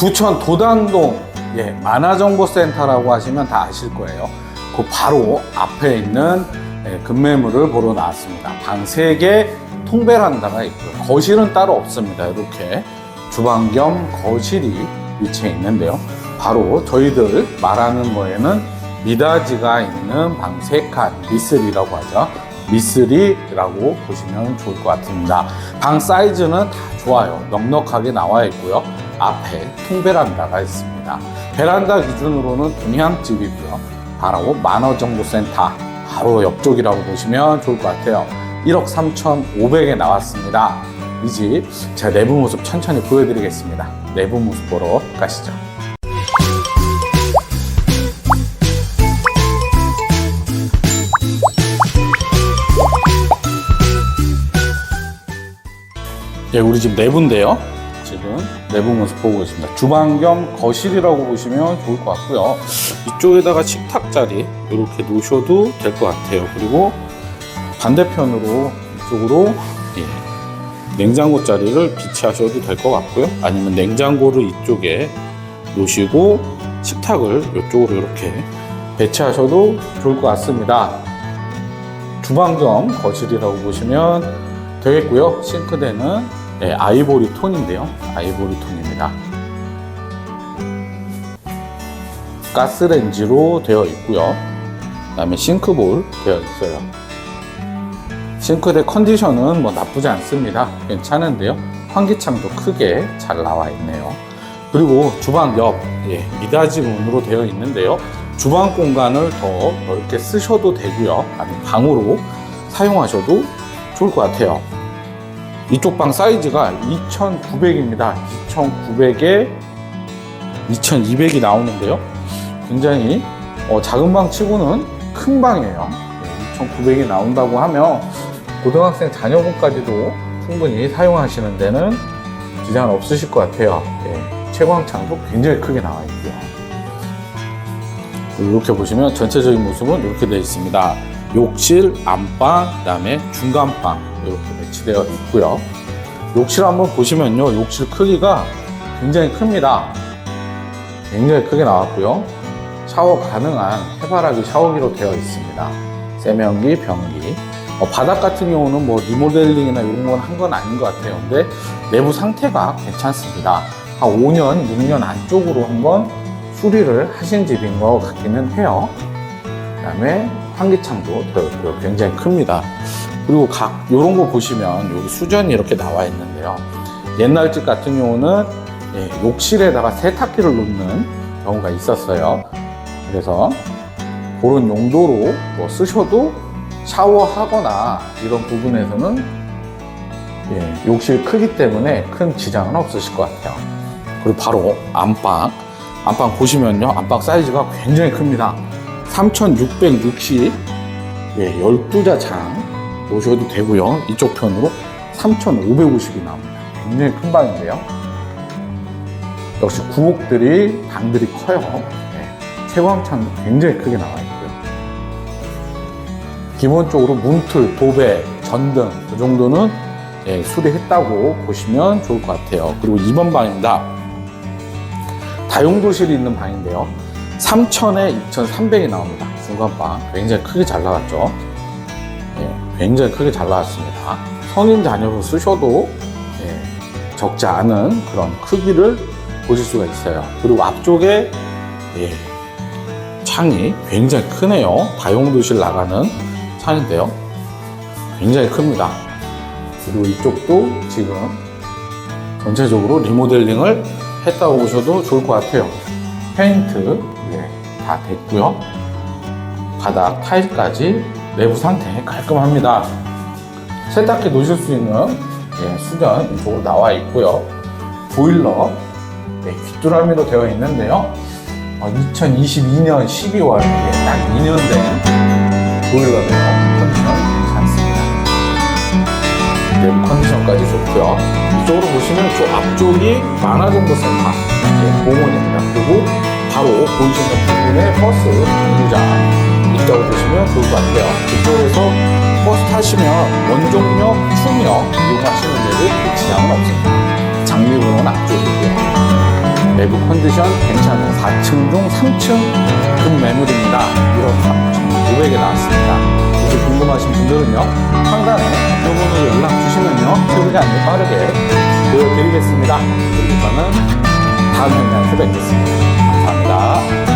부천 도당동 예, 만화정보센터라고 하시면 다 아실 거예요. 그 바로 앞에 있는 예, 급매물을 보러 나왔습니다. 방 3개 통베란다가 있고요. 거실은 따로 없습니다. 이렇게 주방 겸 거실이 위치해 있는데요. 바로 저희들 말하는 거에는 미닫이가 있는 방 3칸, 미쓰리라고 하죠. 미쓰리라고 보시면 좋을 것 같습니다. 방 사이즈는 다 좋아요. 넉넉하게 나와 있고요. 앞에 통베란다가 있습니다. 베란다 기준으로는 동향집이고요. 바로 만화정보센터 바로 옆쪽이라고 보시면 좋을 것 같아요. 1억 3,500에 나왔습니다. 이 집 제가 내부 모습 천천히 보여드리겠습니다. 내부 모습 보러 가시죠. 예, 우리 집 내부인데요. 지금 내부 모습 보고 있습니다. 주방 겸 거실이라고 보시면 좋을 것 같고요. 이쪽에다가 식탁 자리 이렇게 놓으셔도 될 것 같아요. 그리고 반대편으로 이쪽으로 예, 냉장고 자리를 비치하셔도 될 것 같고요. 아니면 냉장고를 이쪽에 놓으시고 식탁을 이쪽으로 이렇게 배치하셔도 좋을 것 같습니다. 주방 겸 거실이라고 보시면 되겠고요. 싱크대는 예, 아이보리 톤인데요. 아이보리 톤입니다. 가스레인지로 되어 있고요. 그다음에 싱크볼 되어 있어요. 싱크대 컨디션은 뭐 나쁘지 않습니다. 괜찮은데요. 환기창도 크게 잘 나와 있네요. 그리고 주방 옆 예, 미닫이 문으로 되어 있는데요. 주방 공간을 더 넓게 쓰셔도 되고요. 아니면 방으로 사용하셔도 좋을 것 같아요. 이쪽 방 사이즈가 2,900입니다. 2,900에 2,200이 나오는데요. 굉장히 어, 작은 방 치고는 큰 방이에요. 2,900이 나온다고 하면 고등학생 자녀분까지도 충분히 사용하시는 데는 지장은 없으실 것 같아요. 예, 채광창도 굉장히 크게 나와 있고요. 이렇게 보시면 전체적인 모습은 이렇게 되어 있습니다. 욕실, 안방, 그다음에 중간방 이렇게 배치되어 있고요. 욕실 한번 보시면요, 욕실 크기가 굉장히 큽니다. 굉장히 크게 나왔고요. 샤워 가능한 해바라기 샤워기로 되어 있습니다. 세면기, 변기. 어, 바닥 같은 경우는 뭐 리모델링이나 이런 건 한 건 아닌 것 같아요. 근데 내부 상태가 괜찮습니다. 한 5년, 6년 안쪽으로 한번 수리를 하신 집인 것 같기는 해요. 그 다음에 환기창도 되어 있고요. 굉장히 큽니다. 그리고 각, 요런 거 보시면 여기 수전이 이렇게 나와 있는데요. 옛날 집 같은 경우는 예, 욕실에다가 세탁기를 놓는 경우가 있었어요. 그래서 그런 용도로 뭐 쓰셔도 샤워하거나 이런 부분에서는 예, 욕실 크기 때문에 큰 지장은 없으실 것 같아요. 그리고 바로 안방. 안방 보시면요. 안방 사이즈가 굉장히 큽니다. 3660, 예, 12자 장 놓으셔도 되고요. 이쪽 편으로 3550이 나옵니다. 굉장히 큰 방인데요. 역시 구옥들이 방들이 커요. 예, 채광창도 굉장히 크게 나와 있고요. 기본적으로 문틀, 도배, 전등 그 정도는 예, 수리했다고 보시면 좋을 것 같아요. 그리고 2번 방입니다. 다용도실이 있는 방인데요. 3,000에 2,300이 나옵니다. 중간방 굉장히 크게 잘 나왔죠. 예, 굉장히 크게 잘 나왔습니다. 성인 자녀분 쓰셔도 예, 적지 않은 그런 크기를 보실 수가 있어요. 그리고 앞쪽에 예, 창이 굉장히 크네요. 다용도실 나가는 창인데요. 굉장히 큽니다. 그리고 이쪽도 지금 전체적으로 리모델링을 했다고 보셔도 좋을 것 같아요. 페인트 예, 다 됐고요. 바닥 타일까지 내부 상태 깔끔합니다. 세탁기 놓으실 수 있는 예, 수전 이쪽으로 나와 있고요. 보일러 네, 귀뚜라미로 되어 있는데요. 2022년 12월 예, 딱 2년 된 보일러네요. 컨디션 괜찮습니다. 내부 컨디션까지 좋고요. 이쪽으로 보시면 저 앞쪽이 만화정보 센터 예, 공원입니다. 그리고 바로 보이시는 부분에 버스 정류장 있다고 보시면 좋을 것 같아요. 그쪽에서 버스 타시면 원종역, 충역 이용하시는 큰 지장은 없습니다. 장미공원 앞쪽이고요. 내부 컨디션 괜찮은 4층 중 3층 금 매물입니다. 1억 3,500에 나왔습니다. 혹시 궁금하신 분들은요, 상단에 전문으로 연락 주시면요, 최근에 안내 빠르게 보여드리겠습니다. 그리고는 다음 영상에서 뵙겠습니다.